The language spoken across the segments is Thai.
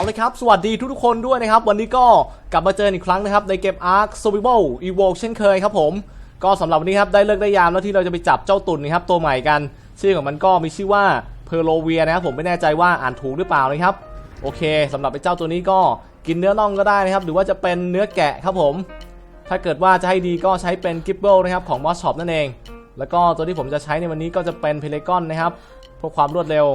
เอาเลยครับ สวัสดีทุกๆคนด้วยนะครับ วันนี้ก็กลับมาเจออีกครั้งนะครับ ในเกม Ark Survival Evoke เช่นเคยครับผม ก็สำหรับวันนี้ครับ ได้เลิกได้ยามแล้วที่เราจะไปจับเจ้าตุ่นนะครับ ตัวใหม่กัน ชื่อของมันก็มีชื่อว่าเพโลเวียนะครับผมไม่แน่ใจว่าอ่านถูกหรือเปล่านะครับ โอเคสำหรับไอ้เจ้าตัวนี้ก็กินเนื้อน่องก็ได้นะครับ หรือว่าจะเป็นเนื้อแกะครับผม ถ้าเกิดว่าจะให้ดีก็ใช้เป็นกิบเบิลนะครับของ Moss Shop นั่นเอง แล้วก็ตัวที่ผมจะใช้ในวันนี้ก็จะเป็นเพลกอนนะครับเพื่อความรวดเร็ว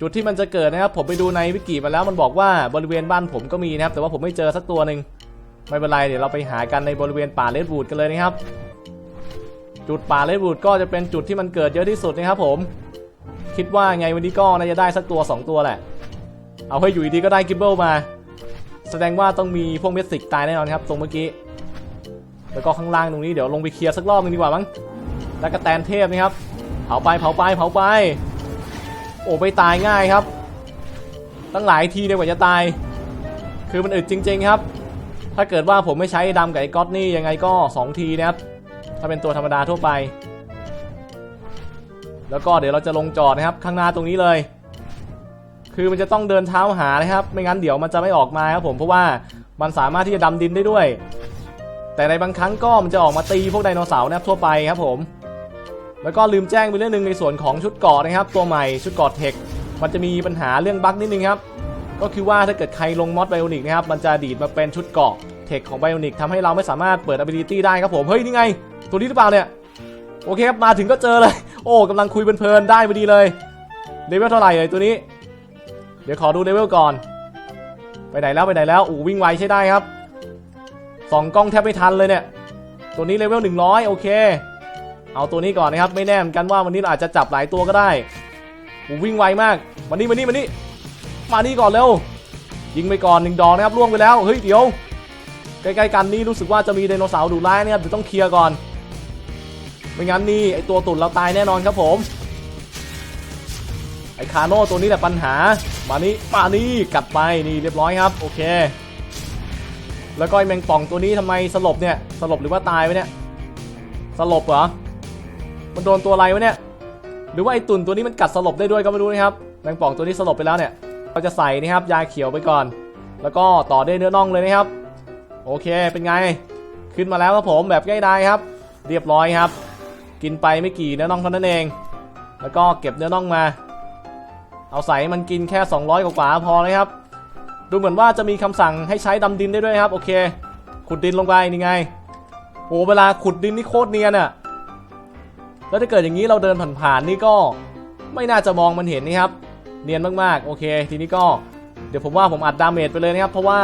จุดที่มันจะเกิดนะครับผมไปดูในวิกิมาแล้วมันบอกว่าบริเวณบ้านผมก็มีนะครับ แต่ว่าผมไม่เจอสักตัวหนึ่งไม่เป็นไรเดี๋ยวเราไปหากันในบริเวณป่าเลดวูดกันเลยนะครับ จุดป่าเลดวูดก็จะเป็นจุดที่มันเกิดเยอะที่สุดนะครับผม คิดว่าไงวันนี้ก็น่าจะได้สักตัว 2 ตัวแหละ เอาให้อยู่ดีๆก็ได้กิบเบิลมา แสดงว่าต้องมีพวกเมสิกตายแน่นอนครับตรงเมื่อกี้แล้วก็ข้างล่างตรงนี้เดี๋ยวลงไปเคลียร์สักรอบหนึงดีกว่ามั้งตะกะแตนเทพนะครับเผาไปเผาไปเผาไป โอ้ไปตายง่ายครับ ตั้งหลายทีเดียวกว่าจะตาย คือมันอึดจริง ๆ ครับ ถ้าเกิดว่าผมไม่ใช้ดำกับไอ้ก๊อตนี่ยังไงก็ 2 ทีนะครับ ถ้าเป็นตัวธรรมดาทั่วไป แล้วก็เดี๋ยวเราจะลงจอดนะครับ ข้างหน้าตรงนี้เลย คือมันจะต้องเดินเท้าหานะครับ ไม่งั้นเดี๋ยวมันจะไม่ออกมาครับผมเพราะว่ามันสามารถที่จะดำดินได้ด้วย แต่ในบางครั้งก็มันจะออกมาตีพวกไดโนเสาร์นะครับทั่วไปครับผม แล้วก็ลืมแจ้งไปเรื่องหนึ่งในส่วนของชุดเกาะนะครับ ตัวใหม่ชุดเกาะเทค มันจะมีปัญหาเรื่องบั๊กนิดนึงครับ ก็คือว่าถ้าเกิดใครลงมอดไบโอนิกนะครับ มันจะดีดมาเป็นชุดเกาะเทคของไบโอนิกทำให้เราไม่สามารถเปิด ability ได้ครับผม เฮ้ย นี่ไง ตัวนี้หรือเปล่าเนี่ย โอเคครับ มาถึงก็เจอเลย โอ้กำลังคุยเพลินๆได้พอดีเลยเลเวลเท่าไหร่เลยตัวนี้ เดี๋ยวขอดูเลเวลก่อน ไปไหนแล้วไปไหนแล้วอู้วิ่งไวใช้ได้ครับสองกล้องแทบไม่ทันเลยเนี่ย ตัวนี้เลเวล100โอเค เอาตัวนี้ก่อนนะครับไม่แน่เหมือนกันว่าวันนี้เราอาจจะจับหลายตัวก็ได้วิ่งไวมากมานี่มานี่มานี่มานี่ก่อนเร็วยิงไปก่อนหนึ่งดอกนะครับล่วงไปแล้วเฮ้ยเดี๋ยวใกล้ๆกันนี่รู้สึกว่าจะมีไดโนเสาร์ดุร้ายนะครับเดี๋ยวต้องเคลียร์ก่อนไม่งั้นนี่ไอตัวตุ่นเราตายแน่นอนครับผมไอคาโน่ตัวนี้แหละปัญหา มานี่มานี่กัดไปนี่เรียบร้อยครับโอเค แล้วก็ไอแมงป่องตัวนี้ทำไมสลบเนี่ยสลบหรือว่าตายไปเนี่ยสลบเหรอ มันโดนตัวอะไรวะเนี่ย หรือว่าไอตุ่นตัวนี้มันกัดสลบได้ด้วยก็ไม่รู้นะครับแมงป่องตัวนี้สลบไปแล้วเนี่ย เราจะใส่นะครับยาเขียวไปก่อน แล้วก็ต่อด้วยเนื้อน่องเลยนะครับ โอเค เป็นไง ขึ้นมาแล้วครับผมแบบง่ายดายครับ เรียบร้อยครับ กินไปไม่กี่เนื้อน่องเท่านั้นเอง แล้วก็เก็บเนื้อน่องมา เอาใส่มันกินแค่ 200 กว่าพอเลยครับ ดูเหมือนว่าจะมีคำสั่งให้ใช้ดำดินได้ด้วยครับ โอเค ขุดดินลงไปนี่ไง โอ้เวลาขุดดินนี่โคตรเนียนอะ แล้วถ้าเกิดอย่างนี้เราเดินผ่านๆนี่ก็ไม่น่าจะมองมันเห็นนี่ครับเนียนมากๆโอเค ทีนี้ก็เดี๋ยวผมว่าผมอัดดาเมจไปเลยนะครับ เพราะว่า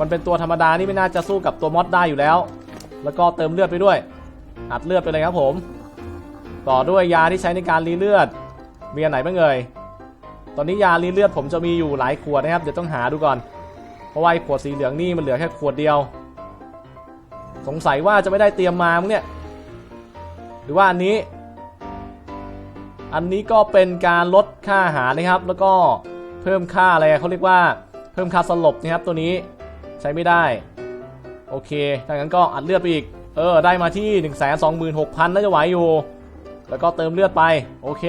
มันเป็นตัวธรรมดานี่ไม่น่าจะสู้กับตัวมอสได้อยู่แล้ว แล้วก็เติมเลือดไปด้วย อัดเลือดไปเลยครับผม ต่อด้วยยาที่ใช้ในการรีเลือดมีอันไหนบ้างเอ่ยตอนนี้ยารีเลือดผมจะมีอยู่หลายขวดนะครับเดี๋ยวต้องหาดูก่อน เพราะว่าขวดสีเหลืองนี่มันเหลือแค่ขวดเดียว สงสัยว่าจะไม่ได้เตรียมมามั้งเนี่ย รือว่าอันนี้ อันนี้ก็เป็นการลดค่าอาหารนะครับ แล้วก็เพิ่มค่าอะไรเขาเรียกว่าเพิ่มค่าสลบนะครับตัวนี้ใช้ไม่ได้ โอเคถ้างั้นก็อัดเลือดไปอีก เออ ได้มาที่ 1 2 6 0 0 0น่าจะไหวอยู่ แล้วก็เติมเลือดไป โอเค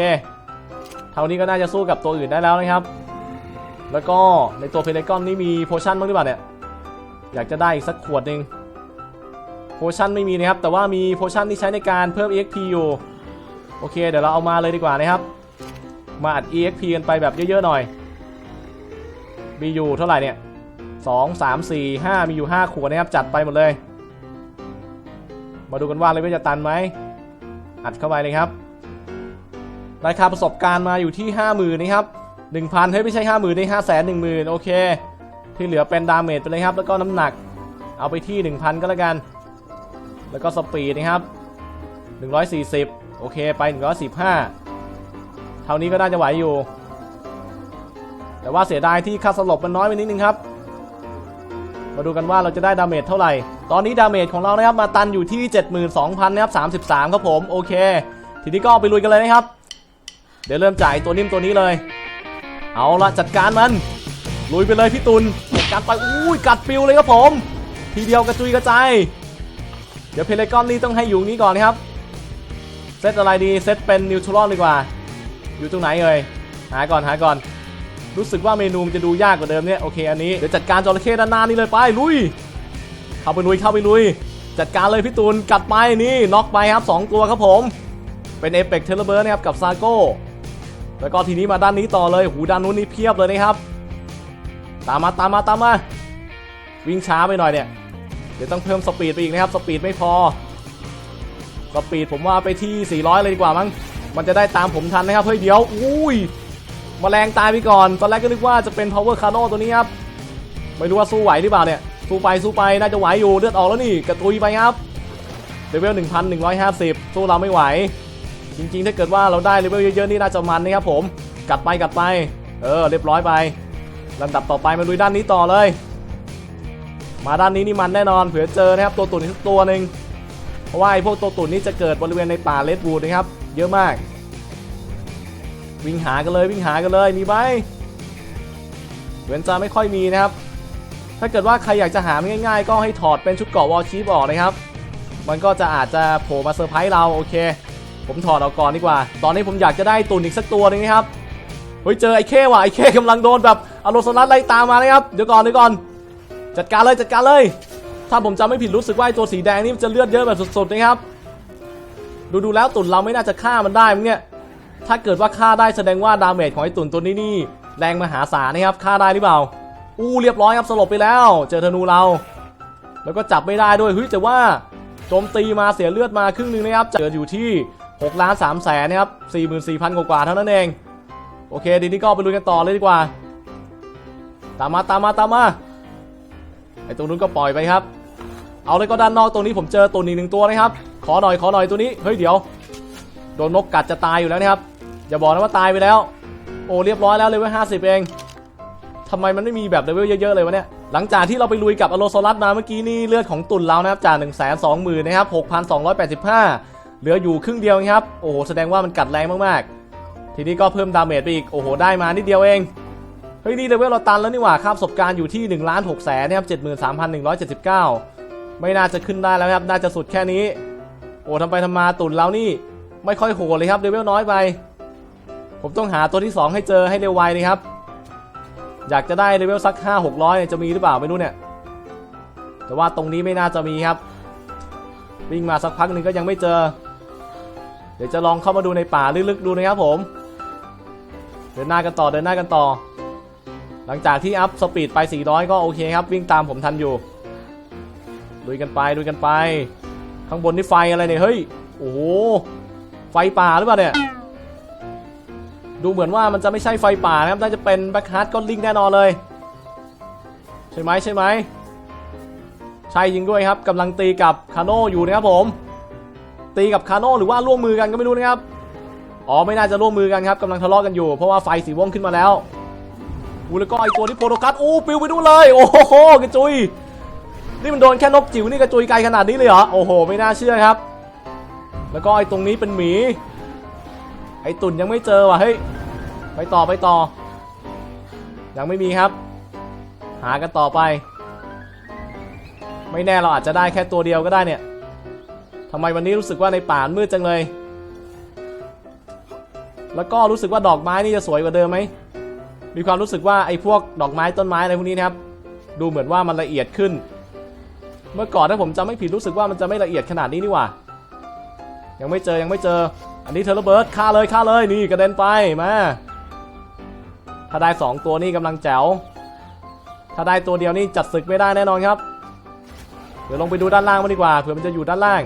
เท่านี้ก็น่าจะสู้กับตัวอื่นได้แล้วนะครับ แล้วก็ในตัวเพลกอนนี่มีโพชั่นบ้างหรือเปล่าเนี่ย อยากจะได้อีกสักขวดหนึ่ง โพชั่นไม่มีนะครับ แต่ว่ามีโพชั่นที่ใช้ในการเพิ่ม EXP อยู่ โอเค เดี๋ยวเราเอามาเลยดีกว่านะครับ มาอัด EXP กันไปแบบเยอะ ๆ หน่อย มีอยู่เท่าไหร่เนี่ย2 3 4 5มีอยู่5ขวดนะครับ จัดไปหมดเลย มาดูกันว่าเลยว่าจะตันไหม อัดเข้าไปเลยครับ ราคาประสบการณ์มาอยู่ที่50,000นะครับ1,000เฮ้ยไม่ใช่50,000ได้5 1 0 0 0 0โอเค ที่เหลือเป็นดาเมจไปเลยครับ แล้วก็น้ำหนักเอาไปที่ 1,000 ก็แล้วกัน แล้วก็สปีดนะครับ 140 โอเคไป 115 เท่านี้ก็น่าจะไหวอยู่ แต่ว่าเสียดายที่ค่าสลบมันน้อยไปนิดนึงครับ มาดูกันว่าเราจะได้ดาเมจเท่าไหร่ ตอนนี้ดาเมจของเรานะครับมาตันอยู่ที่ 72,000นะครับ33 ครับผมโอเค ทีนี้ก็ไปลุยกันเลยนะครับ เดี๋ยวเริ่มจ่ายตัวนิ่มตัวนี้เลย เอาละจัดการมันลุยไปเลยพี่ตุลจัดการไปอุ้ยกัดปิวเลยครับผม ทีเดียวกระจุยกระจาย เดี๋ยวเพลกอนนี่ต้องให้อยู่นี้ก่อนครับ เซตอะไรดีเซตเป็นนิวทรอนดีกว่า อยู่ตรงไหนเอ่ยหาก่อนหาก่อน รู้สึกว่าเมนูมันจะดูยากกว่าเดิมเนี่ยโอเคอันนี้เดี๋ยวจัดการจระเข้ด้านหน้านี่เลยไปลุย เข้าไปลุยเข้าไปลุย จัดการเลยพี่ตูนกัดไปนี่น็อกไปครับสองตัวครับผม เป็นเอเปกเทเลเบิร์นะครับกับซาโก้แล้วก็ทีนี้มาด้านนี้ต่อเลยหูด้านนู้นนี่เพียบเลยนะครับ ตามมาตามมาตามมา วิ่งช้าไปหน่อยเนี่ย ดี๋ยวต้องเพิ่มสปีดไปอีกนะครับสปีดไม่พอสปีดผมว่าไปที่ 400 เลยดีกว่ามั้งมันจะได้ตามผมทันนะครับเฮ้ยเดี๋ยวอุ้ยมแมลงตายไปก่อน ตอนแรกก็นึกว่าจะเป็น power cano ตัวนี้ครับไม่รู้ว่าสู้ไหวหรือเปล่าเนี่ยสู้ไปสู้ไปน่าจะไหวอยู่เลือดออกแล้วนี่กระตุยไปครับเลเวล1,150 สู้เราไม่ไหว จริงๆ ถ้าเกิดว่าเราได้เลเวลเยอะๆนี่น่าจะมันนะครับผมกัดไปกัดไป เออเรียบร้อยไปลำดับต่อไปมาลุยด้านนี้ต่อเลย มาด้านนี้นี่มันแน่นอนเผื่อเจอนะครับตัวตุ่นอีกตัวหนึ่งเพราะว่าไอ้พวกตัวตุ่นนี้จะเกิดบริเวณในป่าเลดวูดนะครับ เยอะมาก วิ่งหากันเลยวิ่งหากันเลยมีไหมเหมือนจะไม่ค่อยมีนะครับ ถ้าเกิดว่าใครอยากจะหาง่าย ๆ ก็ให้ถอดเป็นชุดเกราะวอลชีฟออกนะครับ มันก็จะอาจจะโผล่มาเซอร์ไพรส์เราโอเค ผมถอดออกก่อนดีกว่า ตอนนี้ผมอยากจะได้ตุ่นอีกสักตัวหนึงนะครับเฮ้ยเจอไอ้เข้ว่ะไอ้เข้กำลังโดนแบบอารมณ์สลัดไล่ตามมาเลยครับเดี๋ยวก่อนเดี๋ยวก่อน จัดการเลยจัดการเลย ถ้าผมจำไม่ผิดรู้สึกว่าตัวสีแดงนี่มันจะเลือดเยอะแบบสดๆนะครับ ดูดูแล้วตุ่นเราไม่น่าจะฆ่ามันได้มั้งเนี่ย ถ้าเกิดว่าฆ่าได้แสดงว่าดาเมจของไอ้ตุ่นตัวนี้นี่แรงมหาศาลนะครับฆ่าได้หรือเปล่า อู้เรียบร้อยครับสลบไปแล้ว เจอธนูเรา แล้วก็จับไม่ได้ด้วยเฮ้ยแต่ว่าโจมตีมาเสียเลือดมาครึ่งหนึงนะครับเจออยู่ที่6ล้าน3แสนนะครับ44,000 กว่าเท่านั้นเอง โอเคดีนี้ก็ไปลุยกันต่อเลยดีกว่า ตามมาตามมาตามมา ไอ้ตรงนู้นก็ปล่อยไปครับ เอาเลยก็ด้านนอกตรงนี้ผมเจอตัวนี้หนึ่งตัวนะครับ ขอหน่อยขอหน่อยตัวนี้ เฮ้ยเดี๋ยว โดนนกกัดจะตายอยู่แล้วนะครับ อย่าบอกนะว่าตายไปแล้ว โอ้เรียบร้อยแล้วเลเวลห้าสิบเองทำไมมันไม่มีแบบเลเวลเยอะๆเลยวะเนี่ย หลังจากที่เราไปลุยกับอโลโซลัสมาเมื่อกี้นี่เลือดของตุ่นเรานะครับจาก1นึ่งแสนสองหมื่นนะครับหกพันสองร้อยแปดสิบห้าเหลืออยู่ครึ่งเดียวครับ โอ้โห แสดงว่ามันกัดแรงมากๆ ทีนี้ก็เพิ่มดาเมจไปอีก โอ้โห ได้มานิดเดียวเอง เฮ้ยนี่เลเวลเราตันแล้วนี่หว่าค่าประสบการณ์อยู่ที่1ล้าน6แสนนะครับ73,179ไม่น่าจะขึ้นได้แล้วครับ น่าจะสุดแค่นี้ โอ้ทำไปทำมาตุ่นเรานี่ ไม่ค่อยโหดเลยครับเลเวลน้อยไป ผมต้องหาตัวที่ 2 ให้เจอให้เร็วไวเลยครับ อยากจะได้เลเวลสัก 5 600เนี่ยจะมีหรือเปล่าไม่รู้เนี่ย แต่ว่าตรงนี้ไม่น่าจะมีครับ วิ่งมาสักพักหนึ่งก็ยังไม่เจอ เดี๋ยวจะลองเข้ามาดูในป่าลึกๆดูนะครับผม เดินหน้ากันต่อเดินหน้ากันต่อ ลังจากที่อัพสปีดไป 400 ก็โอเคครับ วิ่งตามผมทันอยู่ลุยกันไปลุยกันไป ข้างบนนี่ไฟอะไรเนี่ย เฮ้ย โอ้โห ไฟป่าหรือเปล่าเนี่ย ดูเหมือนว่ามันจะไม่ใช่ไฟป่านะครับ น่าจะเป็นแบ็คฮาร์ดก็ลิงแน่นอนเลย ใช่ไหมใช่ไหมใช่ยิงด้วยครับกำลังตีกับคาโน่อยู่นะครับผม ตีกับคาโน่หรือว่าร่วมมือกันก็ไม่รู้นะครับ อ๋อไม่น่าจะร่วมมือกันครับกำลังทะเลาะกันอยู่ เพราะว่าไฟสีม่วงขึ้นมาแล้ว อูแล้วก็ไอตัวที่โปรโตคัสอู้ปิวไปดูนเลย โอ้โหกระจุย นี่มันโดนแค่นกจิ๋วนี่กระจุยไกลขนาดนี้เลยเหรอ โอ้โห ไม่น่าเชื่อครับ แล้วก็ไอตรงนี้เป็นหมี ไอตุ่นยังไม่เจอว่ะ เฮ้ย ไปต่อไปต่อ ยังไม่มีครับ หากันต่อไป ไม่แน่เราอาจจะได้แค่ตัวเดียวก็ได้เนี่ยทำไมวันนี้รู้สึกว่าในป่ามืดจังเลย แล้วก็รู้สึกว่าดอกไม้นี่จะสวยกว่าเดิมไหม มีความรู้สึกว่าไอ้พวกดอกไม้ต้นไม้อะไรพวกนี้นะครับ ดูเหมือนว่ามันละเอียดขึ้น เมื่อก่อนถ้าผมจำไม่ผิดรู้สึกว่ามันจะไม่ละเอียดขนาดนี้นี่หว่า ยังไม่เจอยังไม่เจอ อันนี้เทเลเบิร์ดฆ่าเลยฆ่าเลยนี่กระเด็นไปมาถ้าได้สองตัวนี่กำลังแจ๋ว ถ้าได้ตัวเดียวนี่จัดศึกไม่ได้แน่นอนครับ เดี๋ยวลงไปดูด้านล่างมันดีกว่าเผื่อมันจะอยู่ด้านล่าง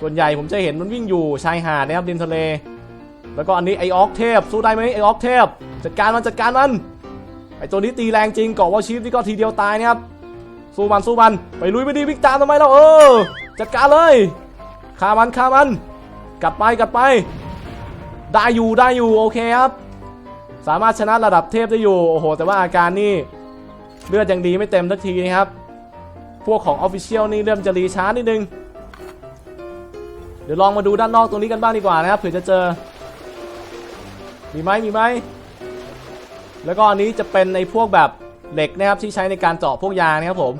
ส่วนใหญ่ผมจะเห็นมันวิ่งอยู่ชายหาดนะครับริมทะเล แล้วก็อันนี้ไอออกเทพสู้ได้ไหมไอออกเทพจัดการมันจัดการมันไอตัวนี้ตีแรงจริงเกาะวอลชีฟนี่ก็ทีเดียวตายนะครับสู้มันสู้มันไปลุยไปดีวิ่งตามทำไมเราเออ จัดการเลยฆ่ามันฆ่ามัน กลับไปกลับไป ได้อยู่ได้อยู่โอเคครับ สามารถชนะระดับเทพได้อยู่โอ้โห แต่ว่าอาการนี่เลือดยังดีไม่เต็มสักทีนะครับ พวกของออฟฟิเชียลนี่เริ่มจะรีช้านิดนึง เดี๋ยวลองมาดูด้านนอกตรงนี้กันบ้างดีกว่านะครับเผื่อจะเจอ มีไหมมีไหมแล้วก็อันนี้จะเป็นในพวกแบบเหล็กนะครับที่ใช้ในการเจาะพวกยางนะครับผม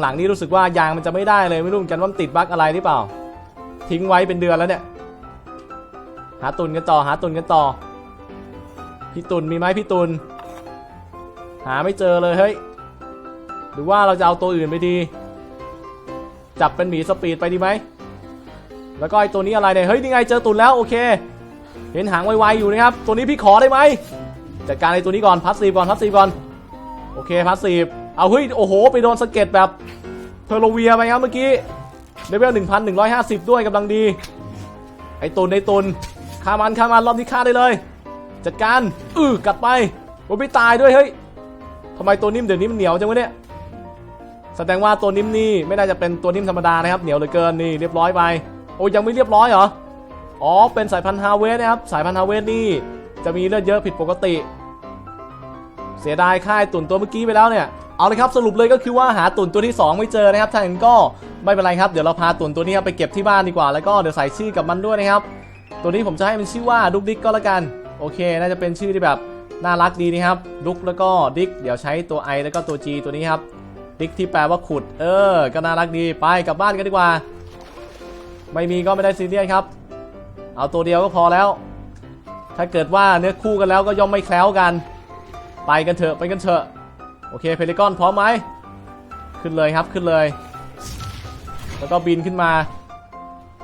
หลังๆนี้รู้สึกว่ายางมันจะไม่ได้เลยไม่รู้เหมือนกันว่ามันติดบั๊กอะไรหรือเปล่า ทิ้งไว้เป็นเดือนแล้วเนี่ย หาตุนกันต่อหาตุนกันต่อพี่ตุลมีไหมพี่ตุลหาไม่เจอเลยเฮ้ยหรือว่าเราจะเอาตัวอื่นไปดี จับเป็นหมีสปีดไปดีไหมแล้วก็ไอตัวนี้อะไรเนี่ยเฮ้ยนี่ไงเจอตุนแล้วโอเค เห็นหางไวๆอยู่นะครับ ตัวนี้พี่ขอได้ไหมจัดการไอตัวนี้ก่อนพัสซีก่อนพัสซีก่อน โอเคพัสซีเอาเฮ้ยโอ้โห ไปโดนสเก็ดแบบเพอร์โลเวียไปครับเมื่อกี้เลเวล1,150 ด้วยกำลังดี ไอตุนไอตุนฆ่ามันฆ่ามันรอบนี้ฆ่าได้เลย จัดการอือกัดไปโอ้ไม่ตายด้วยเฮ้ยทำไมตัวนิ่มเดี๋ยวนี้มันเหนียวจังวะเนี่ยแสดงว่าตัวนิ่มนี่ไม่น่าจะเป็นตัวนิ่มธรรมดานะครับเหนียวเหลือเกินนี่เรียบร้อยไป โอ้ยังไม่เรียบร้อยเหรอ อ๋อ เป็นสายพันธุ์ฮาเวสนะครับ สายพันธุ์ฮาเวสนี่ จะมีเลือดเยอะผิดปกติ เสียดายค่ายตุ่นตัวเมื่อกี้ไปแล้วเนี่ย เอาเลยครับสรุปเลยก็คือว่าหาตุ่นตัวที่ 2 ไม่เจอนะครับถ้าอย่างนั้นก็ไม่เป็นไรครับ เดี๋ยวเราพาตุ่นตัวนี้ไปเก็บที่บ้านดีกว่า แล้วก็เดี๋ยวใส่ชื่อกับมันด้วยนะครับ ตัวนี้ผมจะให้มันชื่อว่าดุกดิกก็แล้วกัน โอเค น่าจะเป็นชื่อที่แบบน่ารักดีนะครับ ดุกแล้วก็ดิก เดี๋ยวใช้ตัว I แล้วก็ตัว G ตัวนี้ครับ ดิกที่แปลว่าขุด เออ ก็น่ารักดี ไปกลับบ้านกันดีกว่า ไม่มีก็ไม่ได้ซีเรียสครับ เอาตัวเดียวก็พอแล้ว ถ้าเกิดว่าเนื้อคู่กันแล้วก็ย่อมไม่แคล้วกัน ไปกันเถอะไปกันเถอะ โอเคเพลิกอนพร้อมไหม ขึ้นเลยครับขึ้นเลย แล้วก็บินขึ้นมา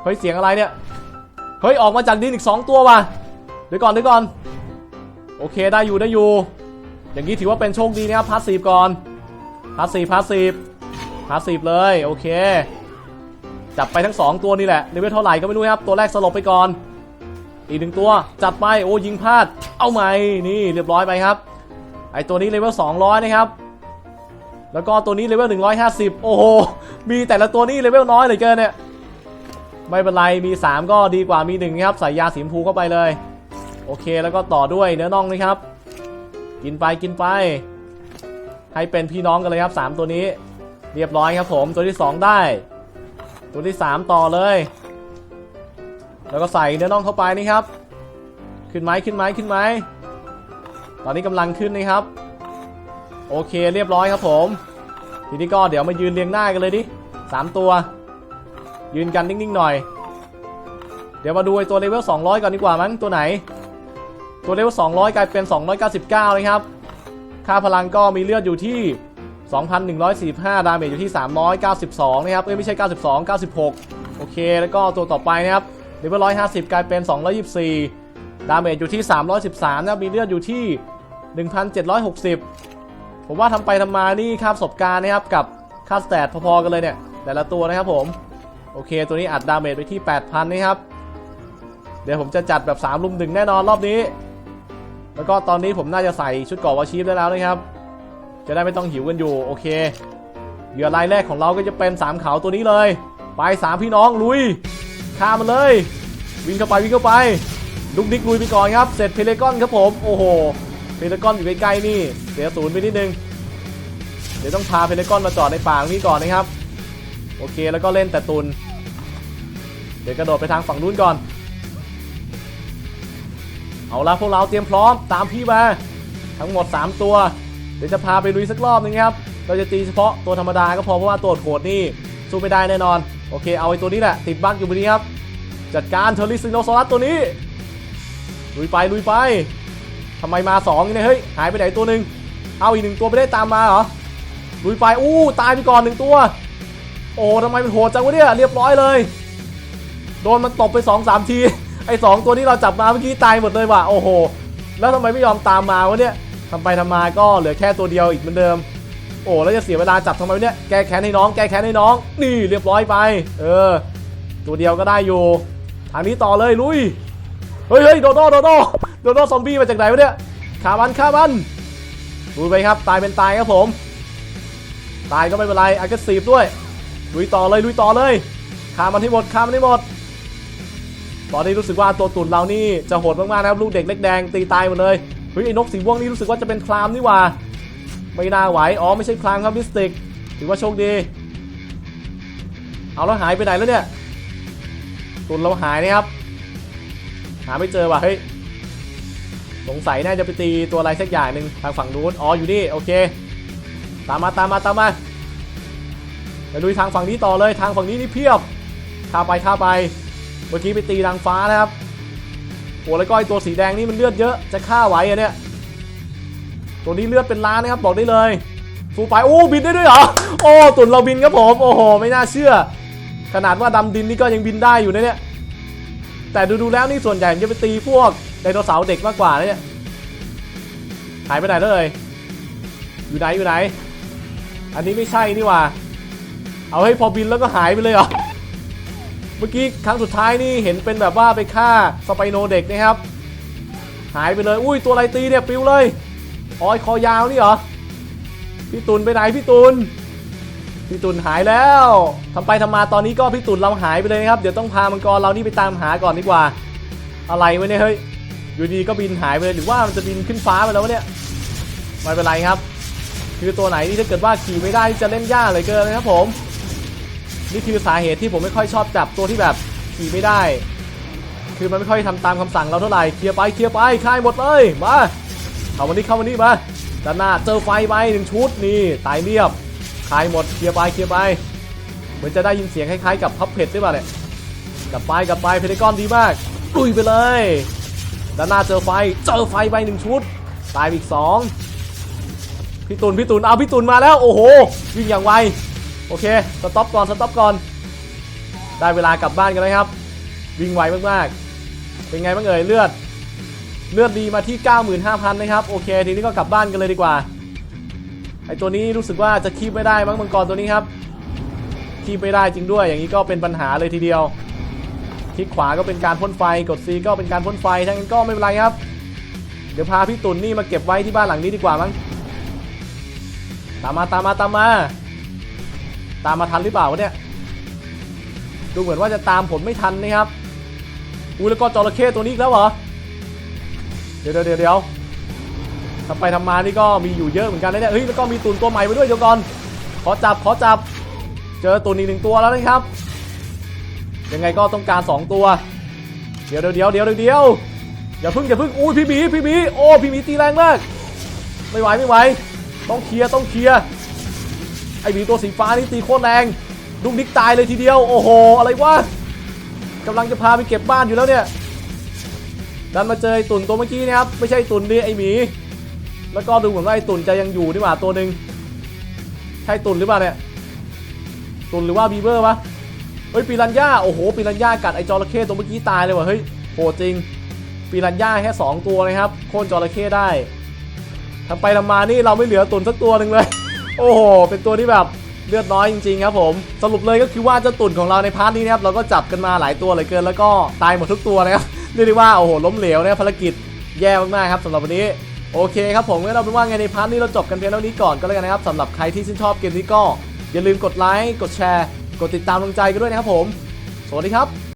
เฮ้ยเสียงอะไรเนี่ย เฮ้ยออกมาจากดินอีก 2 ตัวว่ะ เดี๋ยวก่อนเดี๋ยวก่อน โอเคได้อยู่ได้อยู่ อย่างนี้ถือว่าเป็นโชคดีนะครับพาสซีฟก่อนพาสซีฟพาสซีฟพาสซีฟเลยโอเค จับไปทั้ง 2 ตัวนี่แหละเลเวลเท่าไหร่ก็ไม่รู้ครับ ตัวแรกสลบไปก่อน อีกหนึ่งตัว จัดไปโอ้ยิงพลาด เอาไหมนี่เรียบร้อยไปครับ ไอตัวนี้เลเวล200 นะครับ แล้วก็ตัวนี้เลเวล150 โอ้โห มีแต่ละตัวนี้เลเวลน้อยเหลือเกินเนี่ย ไม่เป็นไร มี 3 ก็ดีกว่ามี1ครับ ใส่ยาสีชมพูเข้าไปเลย โอเค แล้วก็ต่อด้วยเนื้อน่องนะครับ กินไปกินไป ให้เป็นพี่น้องกันเลยครับ 3 ตัวนี้ เรียบร้อยครับผม ตัวที่ 2 ได้ ตัวที่ 3 ต่อเลย แล้วก็ใส่เนื้อน่องเข้าไปนี่ครับ ขึ้นไหมขึ้นไหมขึ้นไหมตอนนี้กำลังขึ้นนะครับ โอเคเรียบร้อยครับผม ทีนี้ก็เดี๋ยวมายืนเรียงหน้ากันเลยดิสามตัว ยืนกันนิ่งๆหน่อย เดี๋ยวมาดูไอ้ตัวเลเวล200 ก่อนดีกว่ามั้งตัวไหน ตัวเลเวล200 กลายเป็น 299เลยครับ ค่าพลังก็มีเลือดอยู่ที่ 2,145 ดาเมจอยู่ที่ 392 นะครับ เอ้ย ไม่ใช่ 92 96 โอเค แล้วก็ตัวต่อไปนะครับเลเวล150 กลายเป็น 224 ดาเมจอยู่ที่ 313 นะครับมีเลือดอยู่ที่ 1,760 ผมว่าทำไปทำมานี่ค่าประสบการณ์นะครับ กับค่าสแตทพอๆกันเลยเนี่ย แต่ละตัวนะครับผม โอเค ตัวนี้อัดดาเมจไปที่ 8,000 นะครับ เดี๋ยวผมจะจัดแบบ3ลุมหนึ่งแน่นอนรอบนี้ แล้วก็ตอนนี้ผมน่าจะใส่ชุดเกราะวาชีฟได้แล้วนะครับ จะได้ไม่ต้องหิวกันอยู่โอเคเหยื่อรายแรกของเราก็จะเป็น3เขาตัวนี้เลย ไป3พี่น้องลุยฆ่ามันเลย วิ่งเข้าไปวิ่งเข้าไปลุกดิกลุยไปก่อนครับ เสร็จเพเลกอนครับผมโอ้โหเพเลกอนอยู่ใกล้ๆนี่เสียศูนย์ไปนิดนึงเดี๋ยวต้องพาเพเลกอนมาจอดในป่าตรงนี้ก่อนนะครับ โอเคแล้วก็เล่นแต่ตุน เดี๋ยวกระโดดไปทางฝั่งนู้นก่อน เอาละพวกเราเตรียมพร้อมตามพี่มาทั้งหมด 3 ตัว เดี๋ยวจะพาไปลุยสักรอบนึงครับ เราจะตีเฉพาะตัวธรรมดาก็พอเพราะว่าตัวโหดนี่สู้ไม่ได้แน่นอน โอเค เอาไอ้ตัวนี้แหละ ติดบั๊กอยู่บนนี้ครับ จัดการเทอร์ลิซิโนซอรัสตัวนี้ ลุยไปลุยไปทำไมมา2เนี่ยเฮ้ย หายไปไหนตัวหนึ่งเอาอีกหนึ่งตัวไม่ได้ตามมาเหรอ ลุยไป อู้ ตายไปก่อนหนึ่งตัว โอ้ทำไมมันโหดจังวะเนี่ย เรียบร้อยเลย โดนมันตบไป2อสามที ไอ้สองตัวที่เราจับมาเมื่อกี้ตายหมดเลยว่ะ โอ้โห แล้วทำไมไม่ยอมตามมาวะเนี่ย ทำไปทำมาก็เหลือแค่ตัวเดียวอีกเหมือนเดิม โอ้แล้วจะเสียเวลาจับทำไมวะเนี่ยแก้แค้นให้น้องแก้แค้นให้น้องนี่เรียบร้อยไป เออ ตัวเดียวก็ได้อยู่ทางนี้ต่อเลยลุยเฮ้ยเฮ้ยโดโดโดโดโดโดซอมบี้มาจากไหนวะเนี่ยขามันขามันลุยไปครับตายเป็นตายครับผม ตายก็ไม่เป็นไรอากาศสีบด้วยลุยต่อเลยลุยต่อเลยฆ่ามันให้หมดฆ่ามันให้หมดตอนนี้รู้สึกว่าตัวตุ่นเรานี่จะโหดมากๆนะครับลูกเด็กเล็กแดงตีตายหมดเลย เฮ้ยไอ้นกสีม่วงนี่รู้สึกว่าจะเป็นคลามนี่ว่า ไม่น่าไหว อ๋อไม่ใช่คลามครับมิสติก ถือว่าโชคดี เอาแล้วหายไปไหนแล้วเนี่ย ตุนเราหายนะครับ หาไม่เจอว่ะเฮ้ย สงสัยน่าจะไปตีตัวอะไรสักอย่างหนึ่งทางฝั่งนู้น อ๋ออยู่นี่โอเค ตามมาตามมาตามมาไปลุยทางฝั่งนี้ต่อเลยทางฝั่งนี้นี่เพียบข้าไปข้าไป เมื่อกี้ไปตีนางฟ้านะครับ โอ้แล้วก็ไอตัวสีแดงนี่มันเลือดเยอะจะฆ่าไหวอะเนี่ยตัวนี้เลือดเป็นล้านนะครับบอกได้เลยฟูไปโอ้บินได้ด้วยเหรอโอ้ตุ่นเราบินครับผมโอ้โหไม่น่าเชื่อ ขนาดว่าดำดินนี่ก็ยังบินได้อยู่นะเนี่ยแต่ดูดูๆแล้วนี่ส่วนใหญ่จะไปตีพวกไดโนเสาร์เด็กมากกว่านะเนี่ยหายไปไหนเลยอยู่ไหนอยู่ไหน อันนี้ไม่ใช่นี่ว่า เอาให้พอบินแล้วก็หายไปเลยเหรอ เมื่อกี้ครั้งสุดท้ายนี่เห็นเป็นแบบว่าไปฆ่าสไปโนเด็กนะครับ หายไปเลย อุ้ยตัวอะไรตีเนี่ยปิวเลยอ้อยคอยาวนี่เหรอ พี่ตุนไปไหนพี่ตุนพี่ตุนหายแล้วทำไปทำมาตอนนี้ก็พี่ตุนเราหายไปเลยนะครับ เดี๋ยวต้องพามังกรเรานี่ไปตามหาก่อนดีกว่า อะไรวะเนี่ยเฮ้ย อยู่ดีก็บินหายไปเลยหรือว่ามันจะบินขึ้นฟ้าไปแล้ววะเนี่ย ไม่เป็นไรครับ คือตัวไหนที่ถ้าเกิดว่าขี่ไม่ได้จะเล่นยากเลยเกินเลยครับผม นี่คือสาเหตุที่ผมไม่ค่อยชอบจับตัวที่แบบขี่ไม่ได้ คือมันไม่ค่อยทำตามคำสั่งเราเท่าไหร่เคลียร์ไปเคลียร์ไปคลายหมดเลยมาเข้ามานี่เข้ามานี่มาด้านหน้าเจอไฟไปหนึ่งชุดนี่ตายเรียบคลายหมดเคลียร์ไปเคลียร์ไปเหมือนจะได้ยินเสียงคล้ายๆกับพับเพชรด้วยป่ะเนี่ยกลับไปกลับไปเพนกอนดีมากลุยไปเลยด้านหน้าเจอไฟเจอไฟไปหนึ่งชุดตายอีกสองพี่ตุนพี่ตุนเอาพี่ตุนมาแล้วโอ้โหวิ่งอย่างไว โอเค สต็อปก่อน สต็อปก่อน ได้เวลากลับบ้านกันแล้วครับ วิ่งไวมากๆ เป็นไงบ้างเอ่ยเลือด เลือดดีมาที่ 95,000 นะครับ โอเค ทีนี้ก็กลับบ้านกันเลยดีกว่า ไอตัวนี้รู้สึกว่าจะคีบไม่ได้มั้งมังกรตัวนี้ครับ คีบไม่ได้จริงด้วย อย่างนี้ก็เป็นปัญหาเลยทีเดียว คลิกขวาก็เป็นการพ่นไฟ กด C ก็เป็นการพ่นไฟ ทั้งนั้นก็ไม่เป็นไรครับ เดี๋ยวพาพี่ตุนนี่มาเก็บไว้ที่บ้านหลังนี้ดีกว่ามั้ง ตามมาตามมาตามมา ตามมาทันหรือเปล่าวะเนี่ยดูเหมือนว่าจะตามผมไม่ทันนะครับอุ้ยแล้วก็จระเข้ตัวนี้อีกแล้วเหรอเดี๋ยวเดี๋ยวเดี๋ยวทำไปทำมานี่ก็มีอยู่เยอะเหมือนกันนะเนี่ยเฮ้ยแล้วก็มีตุนตัวใหม่ไปด้วยเดี๋ยวก่อนขอจับขอจับ เจอตุนอีกหนึ่งตัวแล้วนะครับ ยังไงก็ต้องการ 2 ตัว เดี๋ยวเดี๋ยวเดี๋ยวเดี๋ยวเดี๋ยวอย่าพึ่งอย่าพึ่งอุ้ยพี่หมีพี่หมีโอ้พี่หมีตีแรงมากไม่ไหวไม่ไหว ต้องเคลียร์ต้องเคลียร์ ไอหมีตัวสีฟ้านี่ตีโคตรแรงดุกดิกตายเลยทีเดียว โอ้โห อะไรวะกำลังจะพาไปเก็บบ้านอยู่แล้วเนี่ยดันมาเจอไอตุ่นตัวเมื่อกี้นะครับ ไม่ใช่ตุ่นดิไอหมี แล้วก็ดูเหมือนว่าไอตุ่นจะยังอยู่นี่หว่าตัวหนึ่งใช่ตุ่นหรือเปล่าเนี่ย ตุ่นหรือว่าบีเบอร์วะ เฮ้ยปีรันย่า โอ้โหปีรันย่ากัดไอจระเข้ตัวเมื่อกี้ตายเลยว่ะ เฮ้ยโหจริงปีรันย่าแค่สองตัวนะครับ โค่นจระเข้ได้ทำไปทำมานี่เราไม่เหลือตุ่นสักตัวหนึ่งเลย โอ้โห เป็นตัวที่แบบเลือดน้อยจริงๆครับผม สรุปเลยก็คือว่าเจ้าตุ่นของเราในพาร์ทนี้นะครับเราก็จับกันมาหลายตัวเหลยเกิน แล้วก็ตายหมดทุกตัวนะครับเรียกได้ว่าโอ้โหล้มเหลวนะภารกิจแย่มากๆครับสำหรับวันนี้โอเคครับผมงั้นเราเป็นว่าไงในพาร์ทนี้เราจบกันเพียงเท่านี้ก่อนก็แล้วกันนะครับสำหรับใครที่ชื่นชอบเกมนี้ก็อย่าลืมกดไลค์กดแชร์ กดติดตามลงใจกันด้วยนะครับผม สวัสดีครับ